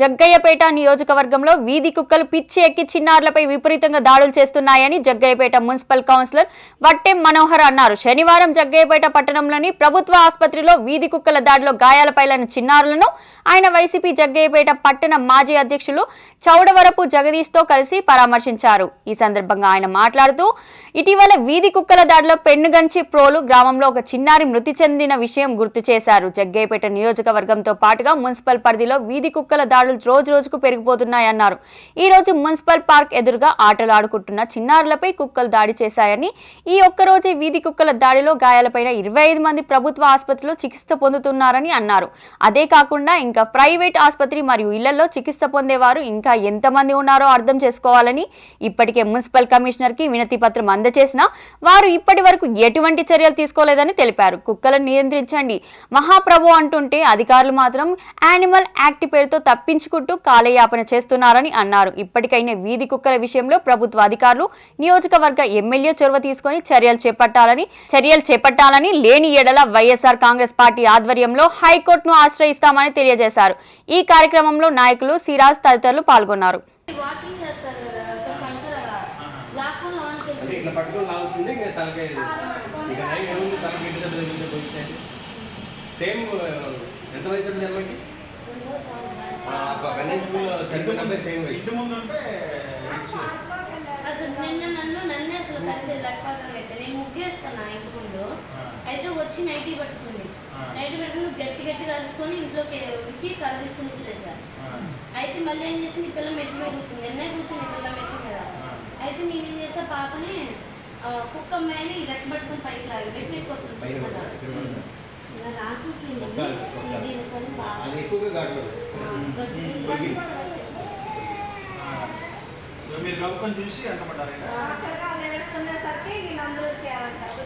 జగ్గయ్యపేట నియోజకవర్గంలో వీధి కుక్కలు పిచ్చి ఎక్కి చిన్నారులపై విపరీతంగా దాడులు చేస్తున్నాయని జగ్గయ్యపేట మున్సిపల్ కౌన్సిలర్ వట్టెం మనోహర్ అన్నారు. శనివారం జగ్గయ్యపేట పట్టణంలోని ప్రభుత్వ ఆసుపత్రిలో వీధి కుక్కల దాడిలో గాయాలపైలైన చిన్నారులను ఆయన వైసీపీ జగ్గయ్యపేట పట్టణ మాజీ అధ్యక్షులు చౌడవరపు జగదీష్తో కలిసి పరామర్శించారు. ఈ సందర్భంగా ఆయన మాట్లాడుతూ ఇటీవల వీధి కుక్కల దాడిలో పెన్నుగంచి ప్రోలు గ్రామంలో ఒక చిన్నారి మృతి చెందిన విషయం గుర్తు చేశారు. జగ్గయ్యపేట నియోజకవర్గంతో పాటుగా మున్సిపల్ పరిధిలో వీధి కుక్కల దాడి దాడులు రోజు రోజుకు పెరిగిపోతున్నాయన్నారు ఈ రోజు మున్సిపల్ పార్క్ ఎదురుగా ఆటలు ఆడుకుంటున్న చిన్నారులపై కుక్కలు దాడి చేశాయని ఈ ఒక్కరోజే వీధి కుక్కల దాడిలో గాయాలపైన ఇరవై ఐదు మంది ప్రభుత్వ ఆసుపత్రిలో చికిత్స పొందుతున్నారని అన్నారు. అదే కాకుండా ఇంకా ప్రైవేట్ ఆసుపత్రి మరియు ఇళ్ళలో చికిత్స పొందేవారు ఇంకా ఎంతమంది ఉన్నారో అర్థం చేసుకోవాలని ఇప్పటికే మున్సిపల్ కమిషనర్కి వినతి పత్రం అందజేసినా వారు ఇప్పటి వరకు ఎటువంటి చర్యలు తీసుకోలేదని తెలిపారు. కుక్కలను నియంత్రించండి మహాప్రభు అంటుంటే అధికారులు మాత్రం యానిమల్ యాక్ట్ పేరుతో తప్పించుకుంటూ కాలయాపన చేస్తున్నారని అన్నారు. ఇప్పటికైనా వీధి కుక్కల విషయంలో ప్రభుత్వ అధికారులు నియోజకవర్గ ఎమ్మెల్యే చొరవ తీసుకొని చర్యలు చేపట్టాలని చర్యలు చేపట్టాలని లేని ఎడల వైఎస్ఆర్ కాంగ్రెస్ పార్టీ ఆధ్వర్యంలో హైకోర్టును ఆశ్రయిస్తామని తెలియజేశారు. ఈ కార్యక్రమంలో నాయకులు సిరాజ్ తదితరులు పాల్గొన్నారు. ఇట్లా పట్టుకొని లాగుతుంది ఇంకా తలకాయ ఇక నైట్ ఏముంది తలకి ఇంటి దగ్గర సేమ్ ఎంత వయసు ఉంది అసలు నిన్న నన్ను నన్నే అసలు కలిసే లేకపోతే అయితే నేను ముగ్గేస్తాను ఇంటి ముందు అయితే వచ్చి నైటీ పట్టుకుంది నైటీ పట్టుకుని గట్టి గట్టి కలుసుకొని ఇంట్లోకి ఉడికి కర్ర తీసుకుని సార్ అయితే మళ్ళీ ఏం చేసింది పిల్ల మెట్టు మీద కూర్చుంది నిన్నే కూర్చుంది పిల్ల మెట్టు మీద అయితే నేనేం చేస్తా పాపని కుక్క అమ్మాయిని గట్టి పట్టుకుని పైకి లాగి మెట్టు ఎక్కుతుంది ఇలా అది ఎక్కువగా కాదు. మీరు కలుపుకొని చూసి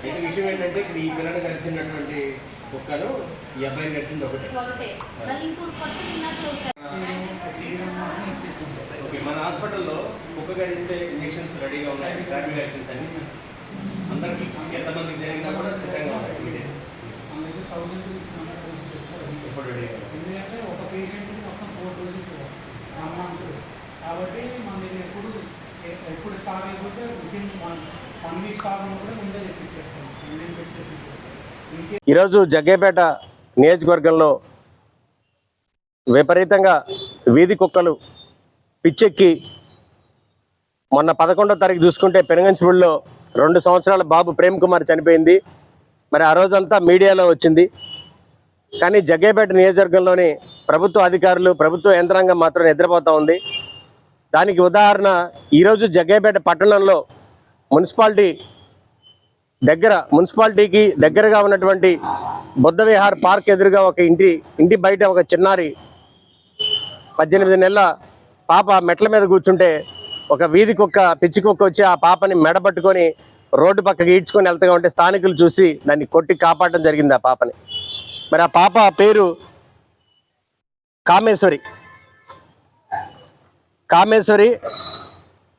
అయితే విషయం ఏంటంటే ఇక్కడ ఈ పిల్లని కలిసినటువంటి కుక్కను ఈ అబ్బాయిని కలిసింది ఒకటి. ఓకే మన హాస్పిటల్లో కుక్క కలిస్తే ఇంజెక్షన్స్ రెడీగా ఉన్నాయి ర్యాపిడ్ వ్యాక్సిన్స్ అన్ని. అందరికీ ఎంతమందికి జరిగినా కూడా సిద్ధంగా ఉన్నాయి. చెప్తారు ఎందుకంటే ఒక పేషెంట్కి మొత్తం ఫోర్ డోసెస్ మంత్ కాబట్టి ఎప్పుడు ఎప్పుడు అయిపోతే వితిన్ వన్ వన్ వీక్ కూడా ముందే తెప్పించేస్తాం పెట్టి తెప్పించేస్తాం ఈరోజు జగ్గేపేట నియోజకవర్గంలో విపరీతంగా వీధి కుక్కలు పిచ్చెక్కి మొన్న పదకొండో తారీఖు చూసుకుంటే పెనగంచిపూడిలో రెండు సంవత్సరాల బాబు ప్రేమ్ కుమార్ చనిపోయింది. మరి ఆ రోజంతా మీడియాలో వచ్చింది. కానీ జగ్గేపేట నియోజకవర్గంలోని ప్రభుత్వ అధికారులు ప్రభుత్వ యంత్రాంగం మాత్రం నిద్రపోతూ ఉంది. దానికి ఉదాహరణ ఈరోజు జగ్గేపేట పట్టణంలో మున్సిపాలిటీ దగ్గర మున్సిపాలిటీకి దగ్గరగా ఉన్నటువంటి బుద్ధ విహార్ పార్క్ ఎదురుగా ఒక ఇంటి ఇంటి బయట ఒక చిన్నారి పద్దెనిమిది నెలల పాప మెట్ల మీద కూర్చుంటే ఒక వీధి కుక్క పిచ్చి కుక్క వచ్చి ఆ పాపని మెడబట్టుకొని రోడ్డు పక్కకి ఈడ్చుకొని వెళ్తూ ఉంటే స్థానికులు చూసి దాన్ని కొట్టి కాపాడడం జరిగింది ఆ పాపని. మరి ఆ పాప పేరు కామేశ్వరి. కామేశ్వరి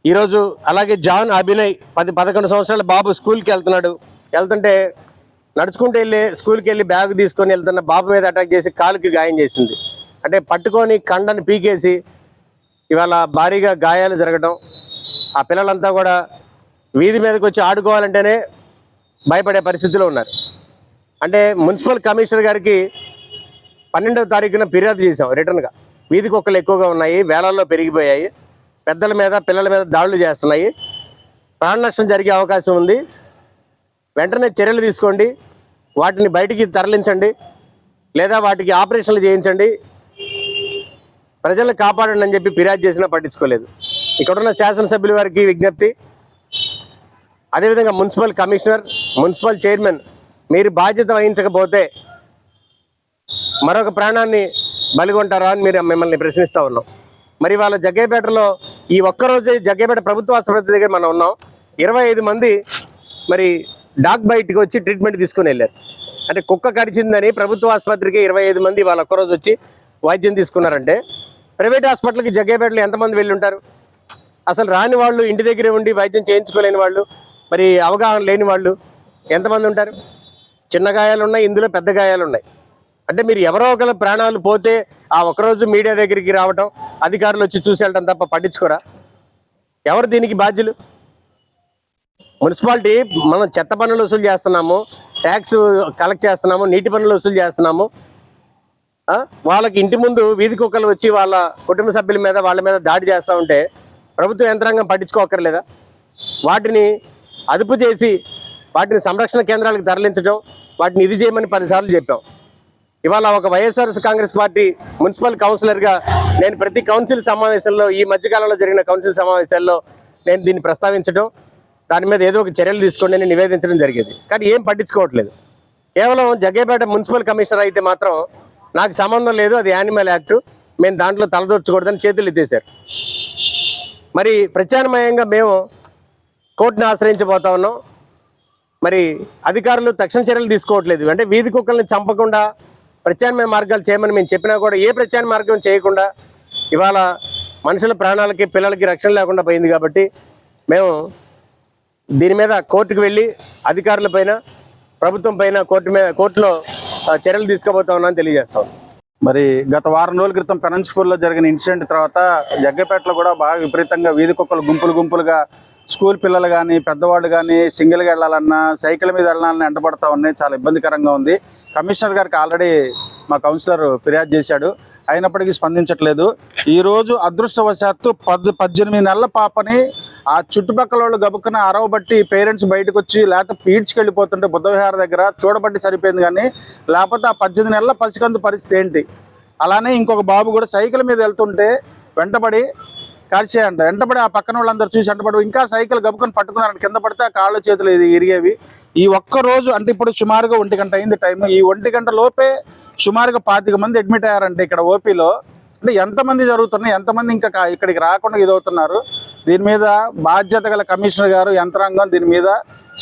ఈరోజు అలాగే జాన్ అభినయ్ పది పదకొండు సంవత్సరాల బాబు స్కూల్కి వెళ్తున్నాడు. వెళ్తుంటే నడుచుకుంటూ వెళ్ళి స్కూల్కి వెళ్ళి బ్యాగ్ తీసుకొని వెళ్తున్న బాబు మీద అటాక్ చేసి కాలుకి గాయం చేసింది. అంటే పట్టుకొని కండను పీకేసి ఇవాళ భారీగా గాయాలు జరగడం ఆ పిల్లలంతా కూడా వీధి మీదకి వచ్చి ఆడుకోవాలంటేనే భయపడే పరిస్థితిలో ఉన్నారు. అంటే మున్సిపల్ కమిషనర్ గారికి పన్నెండవ తారీఖున ఫిర్యాదు చేసాం రిటర్న్గా. వీధి కుక్కలు ఎక్కువగా ఉన్నాయి వేలల్లో పెరిగిపోయాయి పెద్దల మీద పిల్లల మీద దాడులు చేస్తున్నాయి. ప్రాణ నష్టం జరిగే అవకాశం ఉంది. వెంటనే చర్యలు తీసుకోండి వాటిని బయటికి తరలించండి లేదా వాటికి ఆపరేషన్లు చేయించండి. ప్రజలను కాపాడండి అని చెప్పి ఫిర్యాదు చేసినా పట్టించుకోలేదు. ఇక్కడున్న శాసనసభ్యుల వారికి విజ్ఞప్తి అదేవిధంగా మున్సిపల్ కమిషనర్ మున్సిపల్ చైర్మన్ మీరు బాధ్యత వహించకపోతే మరొక ప్రాణాన్ని బలిగొంటారా అని మీరు మిమ్మల్ని ప్రశ్నిస్తూ ఉన్నాం. మరి వాళ్ళ జగ్గేపేటలో ఈ ఒక్కరోజు జగ్గేపేట ప్రభుత్వ ఆసుపత్రి దగ్గర మనం ఉన్నాం. ఇరవై ఐదు మంది మరి డాగ్ బయటికి వచ్చి ట్రీట్మెంట్ తీసుకుని వెళ్ళారు. అంటే కుక్క కరిచిందని ప్రభుత్వ ఆసుపత్రికి ఇరవై ఐదు మంది వాళ్ళ ఒక్కరోజు వచ్చి వైద్యం తీసుకున్నారంటే ప్రైవేట్ హాస్పిటల్కి జగ్గేపేటలో ఎంతమంది వెళ్ళి ఉంటారు? అసలు రాని వాళ్ళు ఇంటి దగ్గరే ఉండి వైద్యం చేయించుకోలేని వాళ్ళు మరి అవగాహన లేని వాళ్ళు ఎంతమంది ఉంటారు? చిన్న గాయాలు ఉన్నాయి ఇందులో పెద్ద గాయాలు ఉన్నాయి. అంటే మీరు ఎవరో ఒకరి ప్రాణాలు పోతే ఆ ఒకరోజు మీడియా దగ్గరికి రావటం అధికారులు వచ్చి చూసి వెళ్ళటం తప్ప పట్టించుకోరా? ఎవరు దీనికి బాధ్యులు? మున్సిపాలిటీ మనం చెత్త పనులు వసూలు చేస్తున్నాము ట్యాక్స్ కలెక్ట్ చేస్తున్నాము నీటి పనులు వసూలు చేస్తున్నాము. వాళ్ళకి ఇంటి ముందు వీధి కుక్కలు వచ్చి వాళ్ళ కుటుంబ సభ్యుల మీద వాళ్ళ మీద దాడి చేస్తూ ఉంటే ప్రభుత్వ యంత్రాంగం పట్టించుకోకర్లేదా వాటిని అదుపు చేసి వాటిని సంరక్షణ కేంద్రాలకు తరలించడం వాటిని ఇది చేయమని పదిసార్లు చెప్పాం. ఇవాళ ఒక వైఎస్ఆర్ కాంగ్రెస్ పార్టీ మున్సిపల్ కౌన్సిలర్గా నేను ప్రతి కౌన్సిల్ సమావేశంలో ఈ మధ్యకాలంలో జరిగిన కౌన్సిల్ సమావేశాల్లో నేను దీన్ని ప్రస్తావించడం దాని మీద ఏదో ఒక చర్యలు తీసుకోండి అని నివేదించడం జరిగేది. కానీ ఏం పట్టించుకోవట్లేదు. కేవలం జగ్గేపేట మున్సిపల్ కమిషనర్ అయితే మాత్రం నాకు సంబంధం లేదు అది యానిమల్ యాక్ట్ మేము దాంట్లో తలదొచ్చకూడదని చేతులు ఎత్తేశారు. మరి ప్రత్యామ్నాయంగా మేము కోర్టును ఆశ్రయించబోతా ఉన్నాం. మరి అధికారులు తక్షణ చర్యలు తీసుకోవట్లేదు. అంటే వీధి కుక్కల్ని చంపకుండా ప్రత్యామ్నాయ మార్గాలు చేయమని మేము చెప్పినా కూడా ఏ ప్రత్యామ్నాయ మార్గం చేయకుండా ఇవాళ మనుషుల ప్రాణాలకి పిల్లలకి రక్షణ లేకుండా పోయింది కాబట్టి మేము దీని మీద కోర్టుకు వెళ్ళి అధికారుల పైన ప్రభుత్వం పైన కోర్టు మీద కోర్టులో చర్యలు తీసుకోబోతా ఉన్నామని తెలియజేస్తాం. మరి గత వారం రోజుల క్రితం పెనంచిపూర్లో జరిగిన ఇన్సిడెంట్ తర్వాత జగ్గపేటలో కూడా బాగా విపరీతంగా వీధి కుక్కలు గుంపులు గుంపులుగా స్కూల్ పిల్లలు కానీ పెద్దవాళ్ళు కానీ సింగిల్గా వెళ్ళాలన్నా సైకిల్ మీద వెళ్ళాలన్నా ఎండబడతా ఉన్నాయి. చాలా ఇబ్బందికరంగా ఉంది. కమిషనర్ గారికి ఆల్రెడీ మా కౌన్సిలర్ ఫిర్యాదు చేశాడు. అయినప్పటికీ స్పందించట్లేదు. ఈరోజు అదృష్టవశాత్తు పద్ పద్దెనిమిది నెలల పాపని ఆ చుట్టుపక్కల వాళ్ళు గబుక్కున అరవబట్టి పేరెంట్స్ బయటకు వచ్చి లేకపోతే పీడ్చుకెళ్ళిపోతుంటే బుద్ధవిహార దగ్గర చూడబట్టి సరిపోయింది కానీ లేకపోతే ఆ పద్దెనిమిది నెలల పసికందు పరిస్థితి ఏంటి? అలానే ఇంకొక బాబు కూడా సైకిల్ మీద వెళ్తుంటే వెంటబడి కాల్చేయంట వెంటబడి ఆ పక్కన వాళ్ళందరూ చూసి వెంటబడి ఇంకా సైకిల్ గబుకొని పట్టుకున్నారని కింద పడితే ఆ కాళ్ళు చేతులు ఇది ఇరిగేవి. ఈ ఒక్క రోజు అంటే ఇప్పుడు సుమారుగా ఒంటి గంట అయింది టైం ఈ ఒంటి గంట లోపే సుమారుగా పాతిక మంది అడ్మిట్ అయ్యారంటే ఇక్కడ ఓపీలో. అంటే ఎంతమంది జరుగుతున్నాయి ఎంతమంది ఇంకా ఇక్కడికి రాకుండా ఇదవుతున్నారు. దీని మీద బాధ్యత గల కమిషనర్ గారు యంత్రాంగం దీని మీద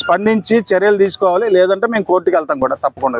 స్పందించి చర్యలు తీసుకోవాలి. లేదంటే మేము కోర్టుకి వెళ్తాం కూడా తప్పకుండా.